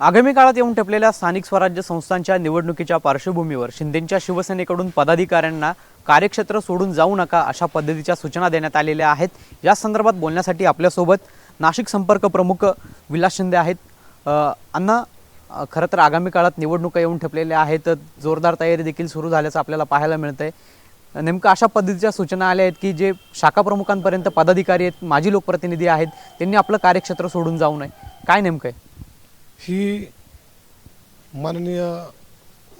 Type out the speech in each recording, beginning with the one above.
आगामी काळात येऊन ठेपलेल्या स्थानिक स्वराज्य संस्थांच्या निवडणुकीच्या पार्श्वभूमीवर शिंदेच्या शिवसेनेकडून पदाधिकाऱ्यांना कार्यक्षेत्र सोडून जाऊ नका अशा पद्धतीच्या सूचना देण्यात आलेल्या आहेत. या संदर्भात बोलण्यासाठी आपल्यासोबत नाशिक संपर्क प्रमुख विलास शिंदे आहेत. अण्णा खरं तर आगामी काळात निवडणुका येऊन ठेपलेल्या आहेत. जोरदार तयारी देखील सुरू झाल्याचं आपल्याला पाहायला मिळतंय. नेमकं अशा पद्धतीच्या सूचना आल्या आहेत की जे शाखा प्रमुखांपर्यंत पदाधिकारी आहेत माजी लोकप्रतिनिधी आहेत त्यांनी आपलं कार्यक्षेत्र सोडून जाऊ नये. काय नेमकं आहे? ही माननीय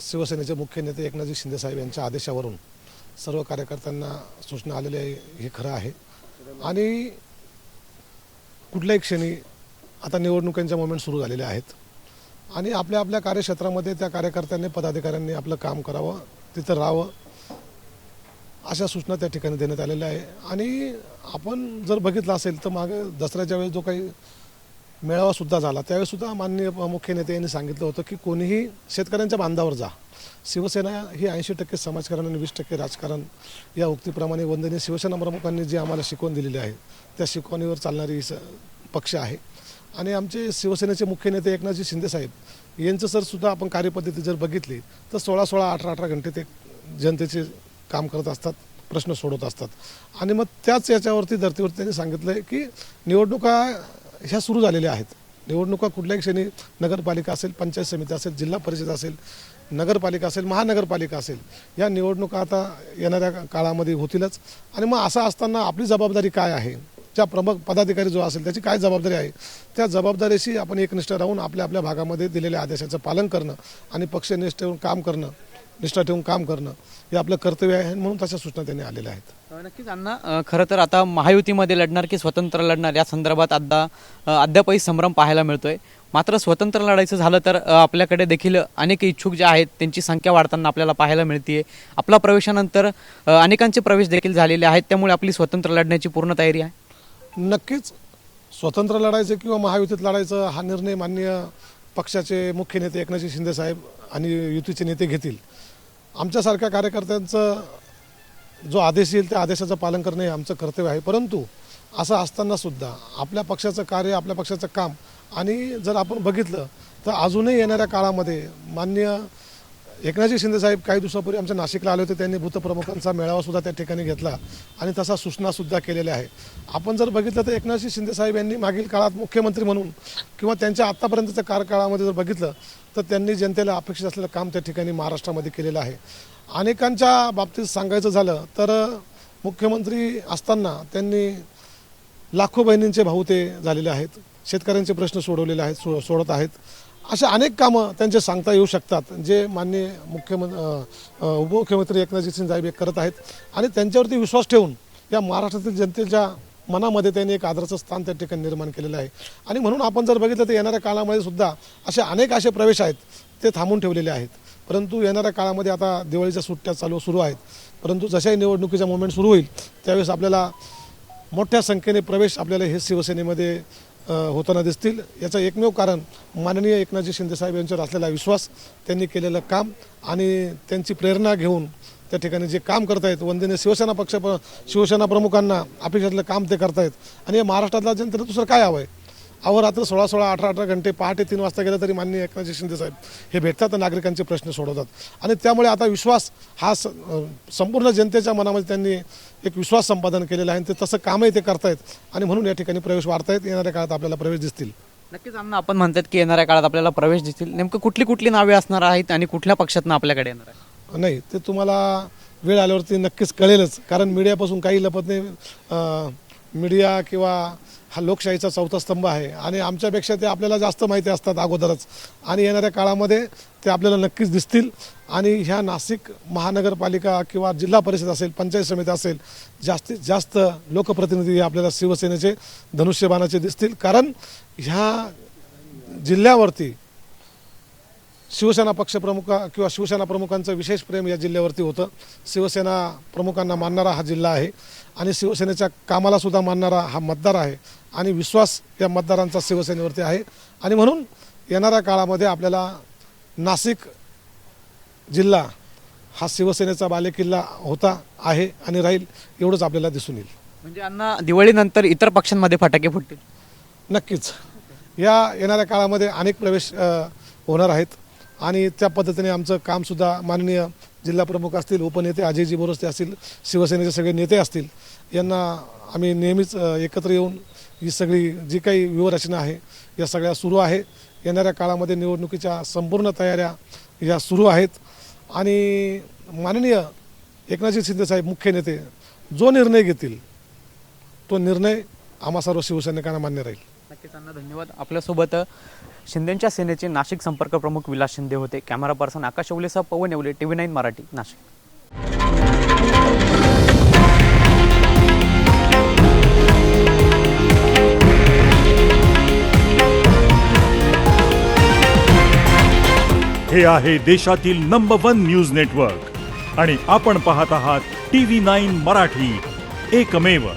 शिवसेनेचे मुख्य नेते एकनाथजी शिंदेसाहेब यांच्या आदेशावरून सर्व कार्यकर्त्यांना सूचना आलेल्या आहे हे खरं आहे. आणि कुठल्याही क्षणी आता निवडणुकांच्या मोमेंट सुरू झालेल्या आहेत. आणि आपल्या आपल्या कार्यक्षेत्रामध्ये त्या कार्यकर्त्यांनी पदाधिकाऱ्यांनी आपलं काम करावं तिथं राहावं अशा सूचना त्या ठिकाणी देण्यात आलेल्या आहे. आणि आपण जर बघितलं असेल तर मागे दसऱ्याच्या वेळेस जो काही मेळावा सुद्धा झाला. त्यावेळीसुद्धा माननीय मुख्य नेते यांनी सांगितलं होतं की कोणीही शेतकऱ्यांच्या बांधावर जा. शिवसेना ही ऐंशी टक्के समाजकारण आणि वीस टक्के राजकारण या उक्तीप्रमाणे वंदनीय शिवसेना प्रमुखांनी जी आम्हाला शिकवण दिलेली आहे त्या शिकवणीवर चालणारी ही स पक्ष आहे. आणि आमचे शिवसेनेचे मुख्य नेते एकनाथजी शिंदेसाहेब यांचं सर सुद्धा आपण कार्यपद्धती जर बघितली तर सोळा सोळा अठरा अठरा घंटे ते जनतेचे काम करत असतात प्रश्न सोडवत असतात. आणि मग त्याच याच्यावरती धर्तीवरती त्यांनी सांगितलं आहे की निवडणुका ह्या सुरू झालेल्या आहेत. निवडणुका कुठल्याही क्षणी नगरपालिका असेल पंचायत समिती असेल जिल्हा परिषद असेल नगरपालिका असेल महानगरपालिका असेल या निवडणुका आता येणाऱ्या काळामध्ये होतीलच. आणि मग असं असताना आपली जबाबदारी काय आहे? ज्या प्रमुख पदाधिकारी जो असेल त्याची काय जबाबदारी आहे? त्या जबाबदारीशी आपण एकनिष्ठ राहून आपल्या आपल्या भागामध्ये दिलेल्या आदेशाचं पालन करणं आणि पक्षनिष्ठ काम करणं निष्ठा ठेवून काम करणं हे आपलं कर्तव्य आहे म्हणून तशा सूचना त्यांनी आलेल्या आहेत. नक्कीच अण्णा अ, खरं तर आता महायुतीमध्ये लढणार की स्वतंत्र लढणार या संदर्भात अद्दा अ, अद्यापही संभ्रम पाहायला मिळतोय. मात्र स्वतंत्र लढायचं झालं तर अ, आपल्याकडे देखील अनेक इच्छुक जे आहेत त्यांची संख्या वाढताना आपल्याला पाहायला मिळते आपल्या प्रवेशानंतर अ, अनेकांचे प्रवेश देखील झालेले आहेत त्यामुळे आपली स्वतंत्र लढण्याची पूर्ण तयारी आहे. नक्कीच स्वतंत्र लढायचं किंवा महायुतीत लढायचं हा निर्णय माननीय पक्षाचे मुख्य नेते एकनाथजी शिंदेसाहेब आणि युतीचे नेते घेतील. आमच्यासारख्या कार्यकर्त्यांचं जो आदेश येईल त्या आदेशाचं पालन करणं हे आमचं कर्तव्य आहे. परंतु असं असताना सुद्धा आपल्या पक्षाचं कार्य आपल्या पक्षाचं काम आणि जर आपण बघितलं तर अजूनही येणाऱ्या काळामध्ये माननीय एकनाथजी शिंदेसाहेब काही दिवसापूर्वी आमच्या नाशिकला आले होते. त्यांनी भूतप्रमुखांचा मेळावासुद्धा त्या ठिकाणी घेतला आणि तसा सूचनासुद्धा केलेल्या आहे आपण जर बघितलं तर एकनाथजी शिंदेसाहेब यांनी मागील काळात मुख्यमंत्री म्हणून किंवा त्यांच्या आत्तापर्यंतच्या कार्यकाळामध्ये जर बघितलं तर त्यांनी जनतेला अपेक्षित असलेलं काम त्या ठिकाणी महाराष्ट्रामध्ये केलेलं आहे. अनेकांच्या बाबतीत सांगायचं झालं तर मुख्यमंत्री असताना त्यांनी लाखो बहिणींचे भाऊ ते झालेले आहेत. शेतकऱ्यांचे प्रश्न सोडवलेले आहेत सो सोडत आहेत. अशा अनेक कामं त्यांचे सांगता येऊ शकतात जे माननीय मुख्यमंत्री उपमुख्यमंत्री एकनाथजी शिंदेसाहेब हे करत आहेत. आणि त्यांच्यावरती विश्वास ठेवून या महाराष्ट्रातील जनतेच्या मनामध्ये त्यांनी एक आदराचं स्थान त्या ठिकाणी निर्माण केलेलं आहे. आणि म्हणून आपण जर बघितलं तर येणाऱ्या काळामध्ये सुद्धा असे अनेक असे प्रवेश आहेत ते थांबून ठेवलेले आहेत. परंतु येणाऱ्या काळामध्ये आता दिवाळीच्या सुट्ट्या चालू सुरू आहेत. परंतु जशाही निवडणुकीचा मुवमेंट सुरू होईल त्यावेळेस आपल्याला मोठ्या संख्येने प्रवेश आपल्याला हे शिवसेनेमध्ये होताना दिसतील. याचं एकमेव कारण माननीय एकनाथजी शिंदेसाहेब यांच्यावर असलेला विश्वास त्यांनी केलेलं काम आणि त्यांची प्रेरणा घेऊन त्या ठिकाणी जे काम करतायत वंदेने शिवसेना पक्ष शिवसेना प्रमुखांना अपेक्षातलं काम ते करतायत. आणि या महाराष्ट्रातला जनतेला दुसरं काय हवं आहे अहोरात्र सोळा सोळा अठरा अठरा घंटे पहाटे तीन वाजता गेलं तरी माननीय एकनाथजी शिंदेसाहेब हे भेटतात नागरिकांचे प्रश्न सोडवतात. आणि त्यामुळे आता विश्वास हा संपूर्ण जनतेच्या मनामध्ये त्यांनी एक विश्वास संपादन केलेला आहे आणि ते तसं कामही ते करतायत. आणि म्हणून या ठिकाणी प्रवेश वाढतायत. येणाऱ्या काळात आपल्याला प्रवेश दिसतील. नक्कीच अण्णा आपण म्हणतात की येणाऱ्या काळात आपल्याला प्रवेश दिसतील. नेमकं कुठली कुठली नावे असणार आहेत आणि कुठल्या पक्षातनं आपल्याकडे येणार आहे नाही ते तुम्हाला वेळ आल्यावरती नक्कीच कळेलच. कारण मीडियापासून काही लपत नाही. मीडिया किंवा हा लोकशाहीचा चौथा स्तंभ आहे. आणि आमच्यापेक्षा ते आपल्याला जास्त माहिती असतात अगोदरच. आणि येणाऱ्या काळामध्ये ते आपल्याला नक्कीच दिसतील. आणि ह्या नाशिक महानगरपालिका किंवा जिल्हा परिषद असेल पंचायत समिती असेल जास्तीत जास्त लोकप्रतिनिधी हे आपल्याला शिवसेनेचे धनुष्यबाणाचे दिसतील. कारण ह्या जिल्ह्यावरती शिवसेना पक्षप्रमुख किंवा शिवसेना प्रमुखांचं विशेष प्रेम या जिल्ह्यावरती होतं. शिवसेना प्रमुखांना मानणारा हा जिल्हा आहे आणि शिवसेनेच्या कामाला सुद्धा मानणारा हा मतदार आहे आणि विश्वास या मतदारांचा शिवसेनेवरती आहे. आणि म्हणून येणाऱ्या काळामध्ये आपल्याला नाशिक जिल्हा हा शिवसेनेचा बालेकिल्ला होता आहे आणि राहील एवढंच आपल्याला दिसून येईल. म्हणजे अण्णा दिवाळीनंतर इतर पक्षांमध्ये फटाके फुटतील. नक्कीच. या येणाऱ्या काळामध्ये अनेक प्रवेश होणार आहेत. आणि त्या पद्धतीने आमचं कामसुद्धा माननीय जिल्हा प्रमुख असतील उपनेते अजयजी बोरस्ते असतील शिवसेनेचे सगळे नेते असतील यांना आम्ही नेहमीच एकत्र येऊन ही सगळी जी काही व्यूहरचना आहे या सगळ्या सुरू आहे येणाऱ्या काळामध्ये निवडणुकीच्या संपूर्ण तयाऱ्या या सुरू आहेत. आणि माननीय एकनाथजी शिंदेसाहेब मुख्य नेते जो निर्णय घेतील तो निर्णय आम्हा सर्व शिवसैनिकांना मान्य राहील. नक्कीच धन्यवाद. आपल्यासोबत शिंदेच्या सेनेचे नाशिक संपर्क प्रमुख विलास शिंदे होते. कॅमेरा पर्सन आकाश ओवलेसह पवन येवले टीव्ही नाईन मराठी नाशिक. हे आहे देशातील नंबर वन न्यूज नेटवर्क आणि आपण पाहत आहात टी व्ही नाईन मराठी. एकमेव